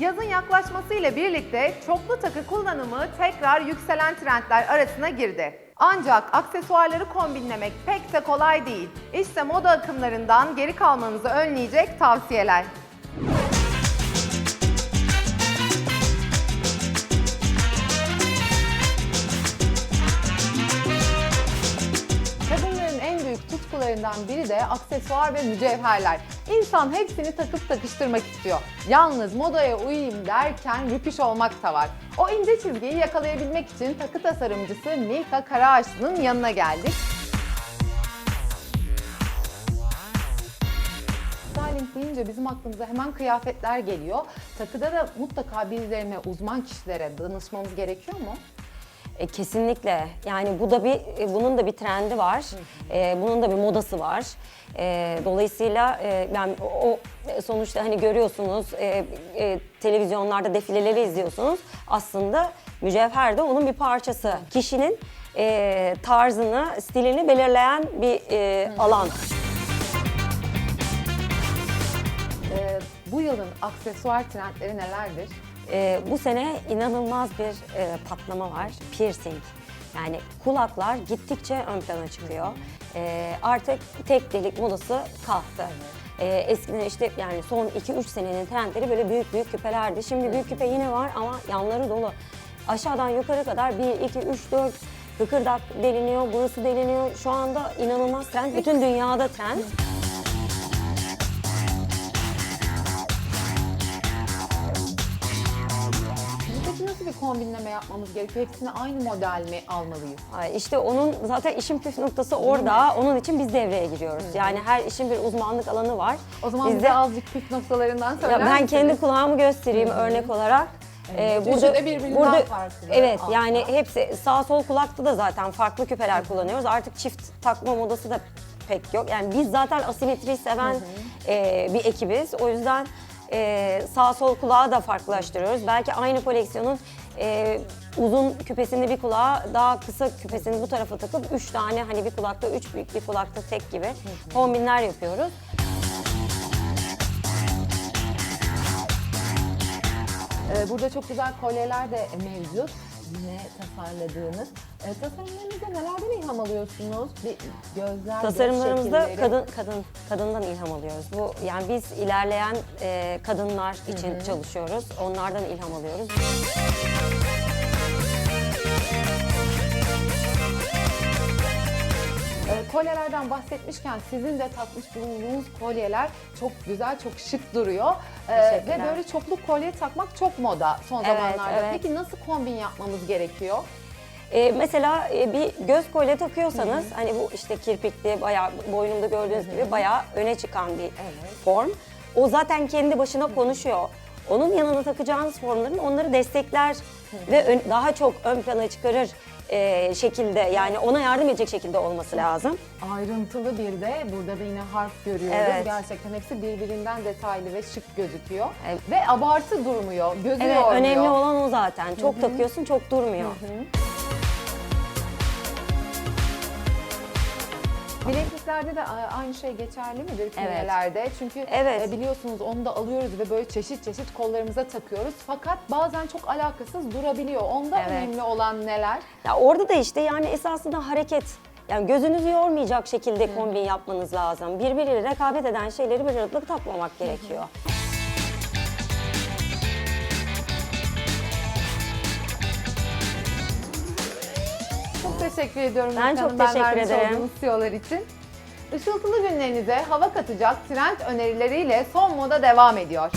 Yazın yaklaşmasıyla birlikte çoklu takı kullanımı tekrar yükselen trendler arasına girdi. Ancak aksesuarları kombinlemek pek de kolay değil. İşte moda akımlarından geri kalmanızı önleyecek tavsiyeler. Tutkularından biri de aksesuar ve mücevherler. İnsan hepsini takıp takıştırmak istiyor. Yalnız modaya uyayım derken rüpiş olmak da var. O ince çizgiyi yakalayabilmek için takı tasarımcısı Milka Karaağaçlı'nın yanına geldik. Styling deyince bizim aklımıza hemen kıyafetler geliyor. Takıda da mutlaka birilerine, uzman kişilere danışmamız gerekiyor mu? E, kesinlikle. Yani bu da bir e, bunun da bir trendi var. E, bunun da bir modası var. E, dolayısıyla e, yani o e, sonuçta hani görüyorsunuz e, e, televizyonlarda defileleri izliyorsunuz. Aslında mücevher de onun bir parçası. Kişinin e, tarzını, stilini belirleyen bir e, alan. Ee, bu yılın aksesuar trendleri nelerdir? Ee, bu sene inanılmaz bir e, patlama var. Piercing. Yani kulaklar gittikçe ön plana çıkıyor. Ee, artık tek delik modası kalktı. Ee, eskiden işte yani son 2-3 senenin trendleri böyle büyük büyük küpelerdi. Şimdi büyük küpe yine var ama yanları dolu. Aşağıdan yukarı kadar 1, 2, 3, 4 kıkırdak deliniyor, burası deliniyor. Şu anda inanılmaz trend. Bütün dünyada trend. Nasıl bir kombinleme yapmamız gerekiyor? Hepsini aynı model mi almalıyız? Ay, İşte onun zaten işin püf noktası orada. Onun için biz devreye giriyoruz. Yani her işin bir uzmanlık alanı var. O zaman Biz bize azıcık püf noktalarından söyler ya ben misiniz? kendi kulağımı göstereyim örnek olarak. Ee, Üçü de birbirinden farklı. Evet aslında. yani hepsi sağ sol kulakta da zaten farklı küpeler kullanıyoruz. Artık çift takma modası da pek yok. Yani biz zaten asimetriyi seven e, bir ekibiz. O yüzden e, sağ sol kulağı da farklılaştırıyoruz. Belki aynı koleksiyonun e, uzun küpesini bir kulağa, daha kısa küpesini bu tarafa takıp üç tane hani bir kulakta üç büyük bir kulakta tek gibi kombinler yapıyoruz. Ee, burada çok güzel kolyeler de mevcut. Yine tasarladığınız. Ee, tasarımlarınızda nelerden ilham alıyorsunuz? Bir gözler, göz Tasarımlarımızda şekilleri. kadın kadın kadından ilham alıyoruz. Bu yani biz ilerleyen e, kadınlar için çalışıyoruz. Onlardan ilham alıyoruz. Kolyelerden bahsetmişken sizin de takmış bulunduğunuz kolyeler çok güzel, çok şık duruyor. Ee, ve böyle çoklu kolye takmak çok moda son Evet, zamanlarda. evet. Peki nasıl kombin yapmamız gerekiyor? E, mesela e, bir göz kolye takıyorsanız hani bu işte kirpikli bayağı boynumda gördüğünüz gibi bayağı öne çıkan bir form. O zaten kendi başına konuşuyor. Onun yanına takacağınız formların onları destekler ve ön- daha çok ön plana çıkarır e, şekilde yani ona yardım edecek şekilde olması lazım. Ayrıntılı bir de burada da yine harf görüyoruz. Evet. Gerçekten hepsi birbirinden detaylı ve şık gözüküyor. Evet. Ve abartı durmuyor, gözü Evet yormuyor. önemli olan o zaten. Çok takıyorsun çok durmuyor. Bilekliklerde de aynı şey geçerli midir künyelerde? Çünkü Evet. e, biliyorsunuz onu da alıyoruz ve böyle çeşit çeşit kollarımıza takıyoruz. Fakat bazen çok alakasız durabiliyor. Onda Evet. önemli olan neler? Ya orada da işte yani esasında hareket yani gözünüzü yormayacak şekilde kombin yapmanız lazım. Birbiriyle rekabet eden şeyleri bir arada takmamak gerekiyor. Teşekkür ediyorum. Ben Gülcan çok Hanım, teşekkür vermiş ederim. olduğunuz tiyolar için. Işıltılı günlerinize hava katacak trend önerileriyle son moda devam ediyor.